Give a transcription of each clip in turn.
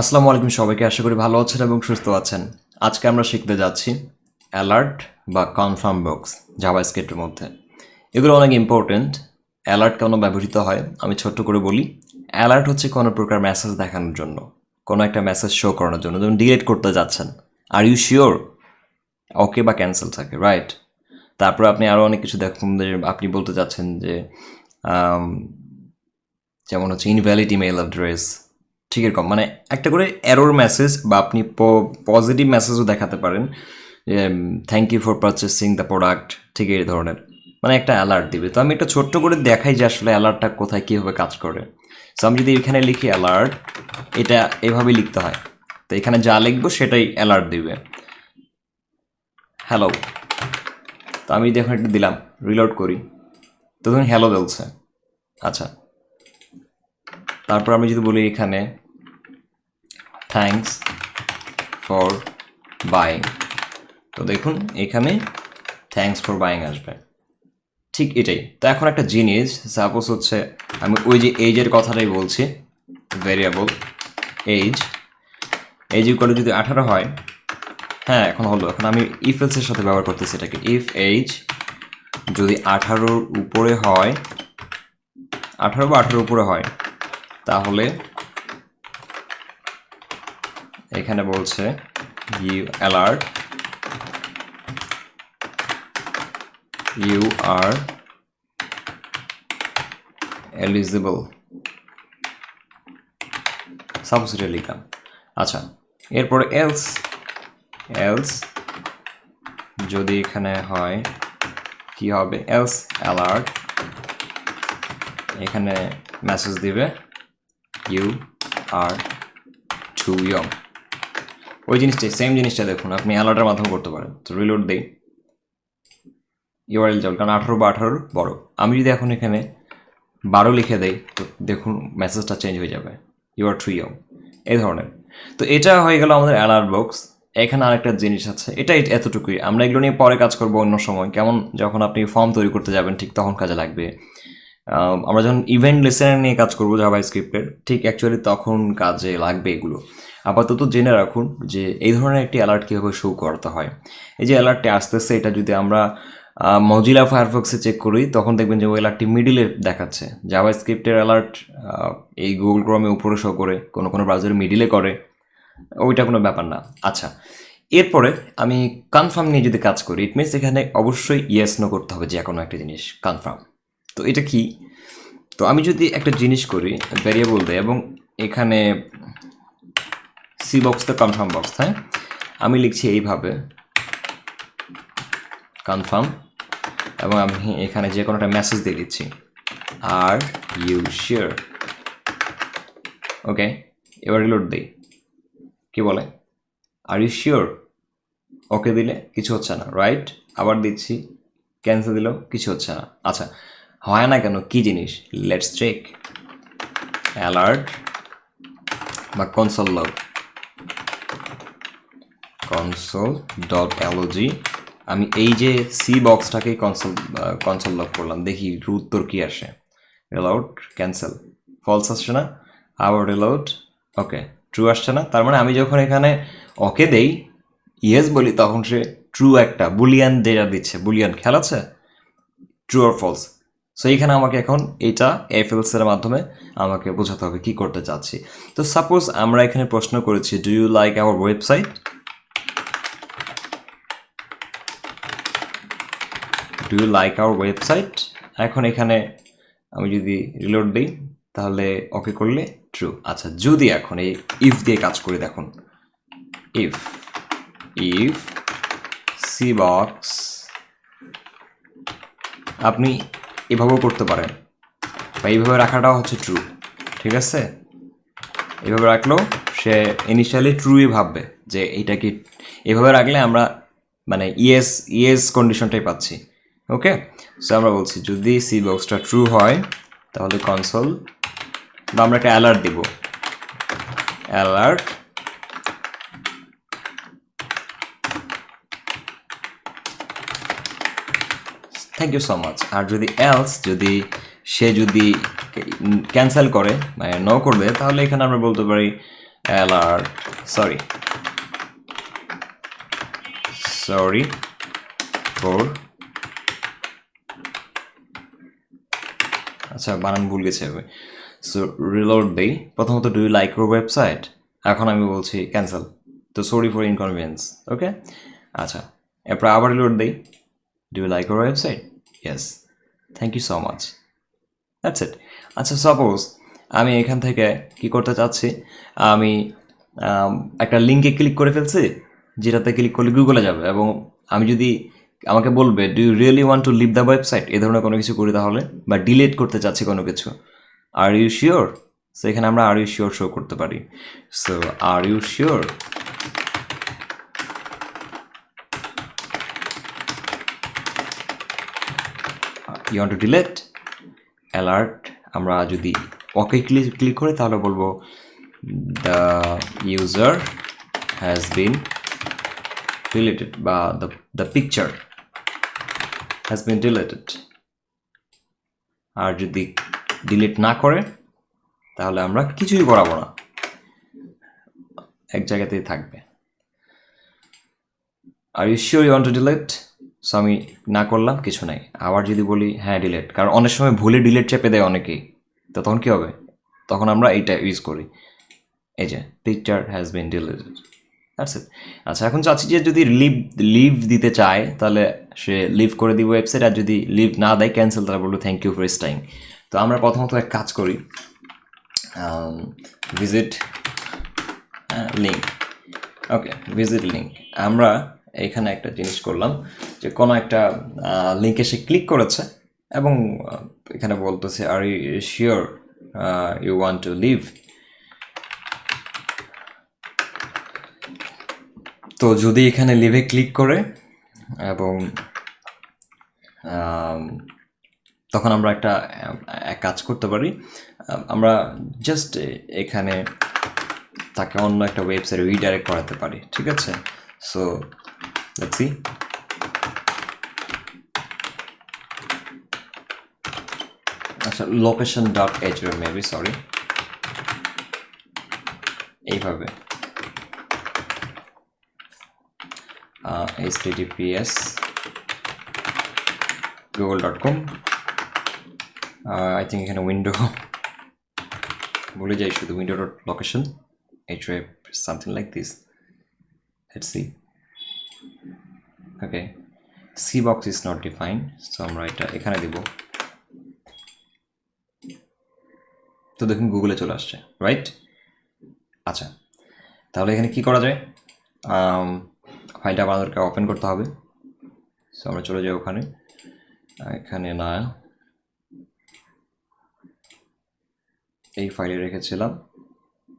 আসসালামু আলাইকুম সবাইকে, আশা করি ভালো আছেন এবং সুস্থ আছেন। আজকে আমরা শিখতে যাচ্ছি অ্যালার্ট বা কনফার্ম বক্স জাভা স্ক্রিপ্টের মধ্যে। এগুলো অনেক ইম্পর্টেন্ট, অ্যালার্ট কেন ব্যবহৃত হয় আমি ছোট্ট করে বলি। অ্যালার্ট হচ্ছে কোনো প্রকার মেসেজ দেখানোর জন্য, কোনো একটা মেসেজ শো করানোর জন্য। যেমন ডিলেট করতে যাচ্ছেন আর ইউ শিওর ওকে বা ক্যান্সেল থাকে রাইট তারপর আপনি আরও অনেক কিছু দেখুন আপনি বলতে চাচ্ছেন যে যেমন হচ্ছে ইনভ্যালিড ইমেল অ্যাড্রেস ঠিক এরকম মানে একটা করে এরর মেসেজ বা আপনি পজিটিভ মেসেজও দেখাতে পারেন thank you for purchasing the product ঠিক এই ধরনের। মানে একটা অ্যালার্ট দিবে। তো আমি একটা ছোট্ট করে দেখাই যে আসলে অ্যালার্টটা কোথায় কীভাবে কাজ করে। সো আমি যদি এখানে লিখি অ্যালার্ট এটা এভাবে লিখতে হয়। তো এখানে যা লিখব সেটাই অ্যালার্ট দিবে। হ্যালো তো আমি যদি এখন একটু দিলাম রিলোড করি। তো ধরুন হ্যালো বলছে। আচ্ছা। তারপর আমি যদি বলি এখানে থ্যাঙ্কস ফর বাইং তো দেখুন, এখানে থ্যাঙ্কস ফর বাইং আসবে। ঠিক এটাই। তো এখন একটা জিনিস সাপোজ হচ্ছে, আমি ওই যে এইজের কথাটাই বলছি ভেরিয়েবল এইজ এইজ করে যদি আঠারো হয় হ্যাঁ এখন হলো। এখন আমি ইফ এলসের সাথে ব্যবহার করতেছি এটাকে। ইফ এইজ যদি আঠারোর উপরে হয়, আঠারো বা আঠারোর উপরে হয়, তাহলে এখানে বলছে you alert you are eligible suppose এটা লিখলাম। আচ্ছা এরপরে এলস এলস যদি এখানে হয়, কি হবে? এলস অ্যালার্ট এখানে মেসেজ দিবে ইউ আর টু ইয়ং ওই জিনিসটাই সেম জিনিসটা দেখুন, আপনি অ্যালার্টের মাধ্যমে করতে পারেন। তো রিলোড দিই। ইউআরএল যাবে কারণ আঠারো বা আঠারোর বড়। আমি যদি এখন এখানে বারো লিখে দেই, তো দেখুন মেসেজটা চেঞ্জ হয়ে যাবে। ইউ আর টু ইয়ং এই ধরনের। তো এটা হয়ে গেল আমাদের অ্যালার্ট বক্স এখানে আরেকটা জিনিস আছে। এটা এতটুকুই। আমরা এগুলো নিয়ে পরে কাজ করব অন্য সময়। কেমন যখন আপনি ফর্ম তৈরি করতে যাবেন, ঠিক তখন কাজে লাগবে। আমরা যখন ইভেন্ট লিসেনার নিয়ে কাজ করব জাভা স্ক্রিপ্টের ঠিক অ্যাকচুয়ালি তখন কাজে লাগবে এগুলো। আপাতত জেনে রাখুন যে এই ধরনের একটি অ্যালার্ট কীভাবে শো করতে হয়। এই যে অ্যালার্টটি আসতেছে, এটা যদি আমরা মজিলা ফায়ারফক্সে চেক করি, তখন দেখবেন যে ওই অ্যালার্টটি মিডিলে দেখাচ্ছে। জাভা স্ক্রিপ্টের অ্যালার্ট এই গুগল ক্রমে উপরে শো করে, কোনো কোনো ব্রাউজারে মিডিলে করে, ওইটা কোনো ব্যাপার না। আচ্ছা এরপরে আমি কনফার্ম নিয়ে যদি কাজ করি ইট মিনস এখানে অবশ্যই ইয়েস নো করতে হবে যে কোনো একটা জিনিস কনফার্ম তো এটা কি? তো আমি যদি একটা জিনিস করি ভ্যারিয়েবল দেয় এবং এখানে সি বক্স কনফার্ম বক্স হ্যাঁ আমি লিখছি এইভাবে। কনফার্ম এবং আমি এখানে যে কোনো একটা মেসেজ দিয়ে দিচ্ছি। আর ইউ শিওর ওকে এবার রিলোড দিই। কি বলে? আর ইউ শিওর ওকে দিলে কিছু হচ্ছে না রাইট আবার দিচ্ছি ক্যান্সেল দিলেও কিছু হচ্ছে না। আচ্ছা হয় না কেন? কি জিনিস? লেটস চেক অ্যালার্ট বা console log console dot LOG আমি এই যে সি বক্সটাকে কনসোল কনসোল লগ করলাম, দেখি উত্তর কি আসে। রিলাউট ক্যান্সেল ফলস আসছে না? আবার রিলাউট ওকে ট্রু আসছে না? তার মানে আমি যখন এখানে ওকে দেই ইয়েস বলি, তখন সে ট্রু একটা বুলিয়ান ডেটা দিচ্ছে। বুলিয়ান খেয়াল আছে? ট্রু আর ফলস সো এইখানে আমাকে এখন এটা এফএলসের মাধ্যমে আমাকে বোঝাতে হবে কি করতে চাচ্ছি। তো সাপোজ আমরা এখানে প্রশ্ন করেছি do you like our website do you like our website এখন এখানে আমি যদি রিলোড দিই, তাহলে ওকে করলে ট্রু আচ্ছা যদি এখন এই ইফ দিয়ে কাজ করি, দেখুন। ইফ ইফ সি বক্স আপনি এভাবেও করতে পারেন। বা এইভাবে রাখাটাও হচ্ছে ট্রু ঠিক আছে? এভাবে রাখলেও সে ইনিশিয়ালি ট্রুই ভাববে যে এইটা কি এভাবে রাখলে আমরা মানে ইয়েস ইয়েস কন্ডিশনটাই পাচ্ছি। ওকে সো আমরা বলছি, যদি সি বক্সটা ট্রু হয়, তাহলে কনসোল বা আমরা একটা অ্যালার্ট দিব। Alert thank you so much আর যদি এলস যদি সে যদি ক্যান্সেল করে মানে ন করবে, তাহলে এখানে আমরা বলতে পারি, alert, sorry. Sorry for আচ্ছা বানান ভুল গেছে হবে সো রিলোড দেই। প্রথমত do you like your website এখন আমি বলছি ক্যান্সেল তো সরি ফর ইনকনভিনিয়েন্স ওকে আচ্ছা এরপর আবার রিলোড দেই। Do you like your website yes thank you so much that's it আচ্ছা সাপোজ আমি এখান থেকে কি করতে চাচ্ছি? আমি একটা লিঙ্কে ক্লিক করে ফেলছি, যেটাতে ক্লিক করলে গুগলে যাবে। এবং আমি যদি আমাকে বলবে do you really want to leave the website এ ধরনের কোনো কিছু করি তাহলে, বা ডিলিট করতে চাচ্ছি কোনো কিছু। আর ইউ শিওর সো এখানে আমরা আর ইউ শিওর শো করতে পারি। So are you sure you want to delete alert আমরা যদি ওকে ক্লিক ক্লিক করি, তাহলে বলব the user has been deleted বা the the picture has been deleted আর যদি ডিলিট না করে, তাহলে আমরা কিছুই করাবো না। এক জায়গাতেই থাকবে। Are you sure you want to delete so আমি না করলাম, কিছু নাই। আবার যদি বলি হ্যাঁ ডিলেট কারণ অনেক সময় ভুলে ডিলেট চেপে দেয় অনেকেই। তো তখন কী হবে? তখন আমরা এইটা ইউজ করি। এই যে picture has been deleted it আচ্ছা এখন চাচ্ছি যে যদি লিভ লিভ দিতে চায়, তাহলে সে লিভ করে দিব ওয়েবসাইট আর যদি লিভ না দেয় ক্যান্সেল তাহলে বলব থ্যাংক ইউ ফর টাইম তো আমরা প্রথমত এক কাজ করি visit link okay visit link আমরা এখানে একটা জিনিস করলাম, যে কোনো একটা লিঙ্কে সে ক্লিক করেছে, এবং এখানে বলতেছে are you sure you want to leave তো যদি এখানে লিভে ক্লিক করে, এবং তখন আমরা একটা, এক কাজ করতে পারি। আমরা জাস্ট এখানে তাকে অন্য একটা ওয়েবসাইট রিডাইরেক্ট করাতে পারি, ঠিক আছে? সো দেখছি আচ্ছা location dot H maybe sorry এইভাবে। ডট কম আই থিঙ্ক এখানে উইন্ডো ভুলে যাই শুধু window dot location H web something like this let's see okay C box is not define so আমরা এটা এখানে দিব। তো দেখুন গুগলে চলে আসছে রাইট আচ্ছা। তাহলে এখানে কি করা যায়? ফাইলটা আমাদেরকে ওপেন করতে হবে। সো আমরা চলে যাই ওখানে। এখানে না। এই ফাইলে রেখেছিলাম।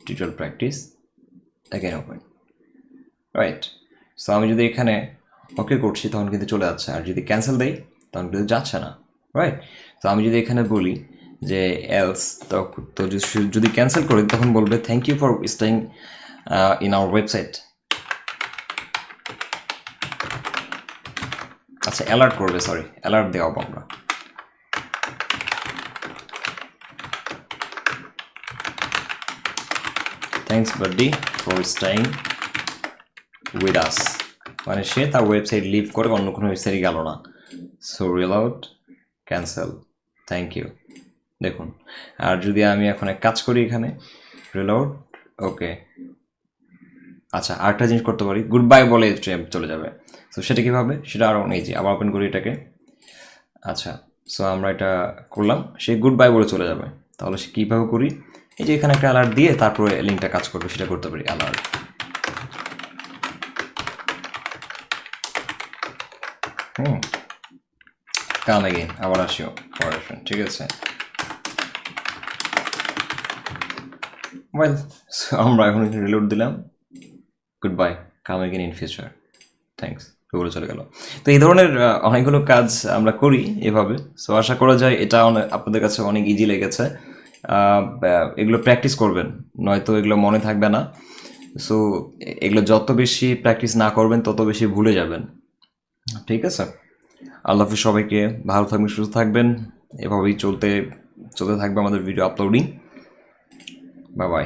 Tutorial practice again open right so আমি যদি এখানে ওকে করছি, তখন কিন্তু চলে যাচ্ছে। আর যদি ক্যান্সেল দেই, তখন কিন্তু যাচ্ছে না। রাইট তো আমি যদি এখানে বলি যে এলস তো যদি ক্যান্সেল করি, তখন বলবে thank you for staying in our website আচ্ছা অ্যালার্ট করবে সরি অ্যালার্ট দেওয়া আমরা thanks birdie for staying with us মানে সে তার ওয়েবসাইট লিভ করে অন্য কোনো ওয়েবসাইটে গেল না। So real out cancel thank you দেখুন, আর যদি আমি এখন এক কাজ করি এখানে রিল আউট ওকে আচ্ছা আরেকটা জিনিস করতে পারি। গুড বাই বলে চলে যাবে। তো সেটা কীভাবে? সেটা আরও যে, আবার ওপেন করি এটাকে। আচ্ছা সো আমরা এটা করলাম। সে গুড বাই বলে চলে যাবে। তাহলে সে কীভাবে করি? এই যে এখানে একটা অ্যালার্ট দিয়ে তারপরে লিঙ্কটা কাজ করবে, সেটা করতে পারি অ্যালার্ট হুম। কাম এগেইন আবার আসিও পরে ঠিক আছে? ওয়েল আমরা এখন রিলোড দিলাম। Good bye come again in future thanks গুগলে চলে গেল। তো এই ধরনের অনেকগুলো কাজ আমরা করি এভাবে। সো আশা করা যায় এটা অনেক আপনাদের কাছে অনেক ইজি লেগেছে। এগুলো প্র্যাকটিস করবেন। নয়তো এগুলো মনে থাকবে না। সো এগুলো যত বেশি প্র্যাকটিস না করবেন, তত বেশি ভুলে যাবেন। ঠিক আছে? আল্লাহ হাফিজ সবাইকে ভালো থাকবেন, সুস্থ থাকবেন। এভাবেই চলতে চলতে থাকবে আমাদের ভিডিও আপলোডিং বাই বাই